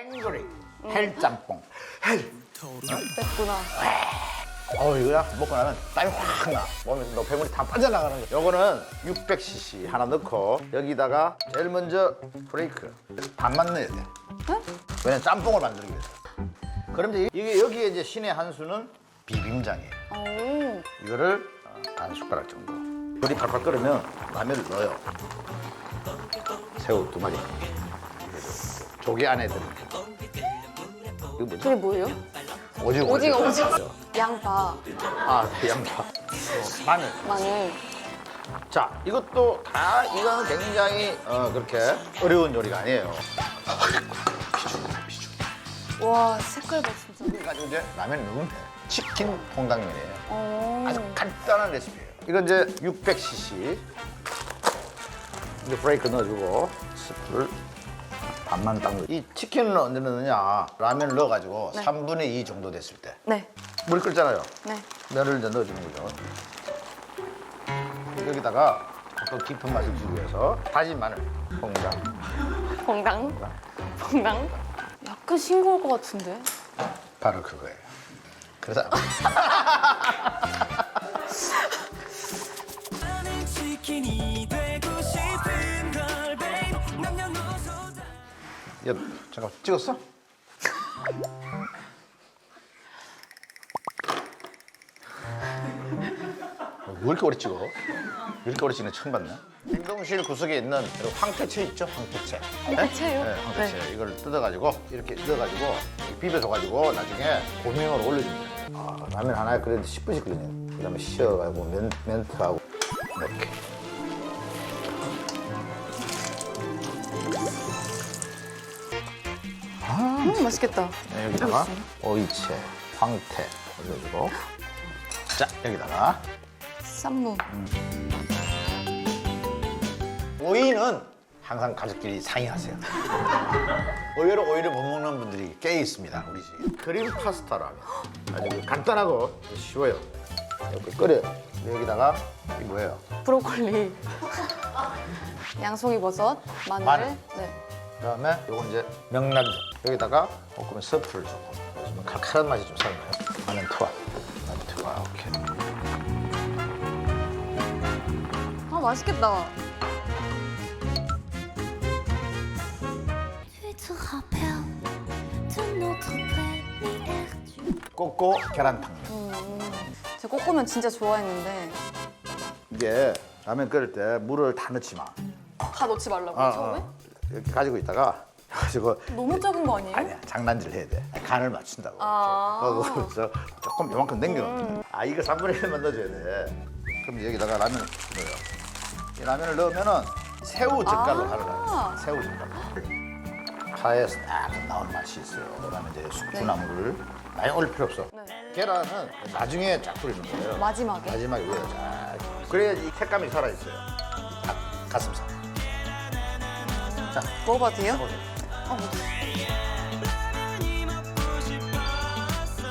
앵그리 헬 짬뽕. 됐구나. 어 이거야 먹고 나면 땀이 확 나. 몸에서 노폐물이 다 빠져나가는 거. 요거는 600cc 하나 넣고 여기다가 제일 먼저 브레이크 반만 넣어야 돼. 왜냐면 짬뽕을 만들기 위해서. 그럼 이제 이게 여기에 이제 신의 한 수는 비빔장이에요. 오. 이거를 어, 반 숟가락 정도. 물이 팔팔 끓으면 라면을 넣어요. 새우 두 마리. 조개 안에 거. 이거 뭐지? 그게 뭐예요? 오징어. 오징어, 오징어. 양파, 아, 그 양파. 마늘. 마늘. 자, 이것도 다 이거는 굉장히 어, 그렇게 어려운 요리가 아니에요. 와, 색깔 봐, 진짜. 가지고 이제 라면 넣으면 돼. 치킨 통당면이에요. 오. 아주 간단한 레시피예요. 이건 이제 600cc. 이제 브레이크 넣어주고 스프를 반만 딱. 이 치킨을 언제 넣느냐? 라면을 넣어가지고 네. 3분의 2 정도 됐을 때. 네, 물 끓잖아요. 네. 면을 이제 넣어주는 거죠. 여기다가 또 깊은 맛을 주기 위해서 다진 마늘, 홍장, 건강. 건강. 약간 싱거울 것 같은데? 바로 그거예요. 그래서 야, 잠깐 찍었어? 어, 왜 이렇게 오래 찍어? 왜 이렇게 오래 찍는 처음 봤네. 행동실 구석에 있는 황태채 있죠? 황태채. 황태채요? 네, 황태채. 이걸 뜯어가지고 이렇게 넣어가지고 비벼줘가지고 나중에 고명으로 올려줍니다. 아, 라면 하나에 끓이는데 10분씩 끓이네요. 그다음에 씌어가지고 멘, 멘트하고 이렇게. 음, 맛있겠다. 네, 여기다가 오이채, 황태 올려주고 자 여기다가 쌈무. 오이는 항상 가족끼리 상의하세요. 의외로 오이를 못 먹는 분들이 꽤 있습니다 우리 집. 크림 파스타라면 아주 간단하고 쉬워요. 이렇게 끓여요. 여기다가 이 뭐예요? 브로콜리. 양송이 버섯, 마늘. 마늘. 네. 그다음에 요건 이제 명란젓. 여기다가 볶으면 스프를 조금 넣어주면 칼칼한 맛이 좀 살나요? 마늘 투하. 마늘 투하. 오케이. 아, 맛있겠다. Tu te rappelles de notre première du 꼬꼬 계란탕면. 제가 꼬꼬면 진짜 좋아했는데 이게 라면 끓일 때 물을 다 넣지 마. 다 넣지 말라고 아, 처음에? 아. 이렇게 가지고 있다가 가지고 너무 적은 거 아니에요? 아니야 장난질 해야 돼. 간을 맞춘다고. 아. 음. 이렇게. 그래서 조금 요만큼 남겨놓는 아 이거 3분의 1만 넣어줘야 돼. 그럼 여기다가 라면을 넣어요. 이 라면을 넣으면은 새우 젓갈로 아. 간을 해요. 새우 젓갈로. 파에서 딱 나오는 맛이 있어요. 그다음에 이제 숙주나물을 많이 올릴 필요 없어. 네. 계란은 나중에 쫙 뿌리는 거예요. 마지막에? 마지막에 위에 쫙. 그래야 이 색감이 살아 있어요. 닭 가슴살. 자, 먹어봐도 돼요? 어, 뭐. 많이 먹고 싶었어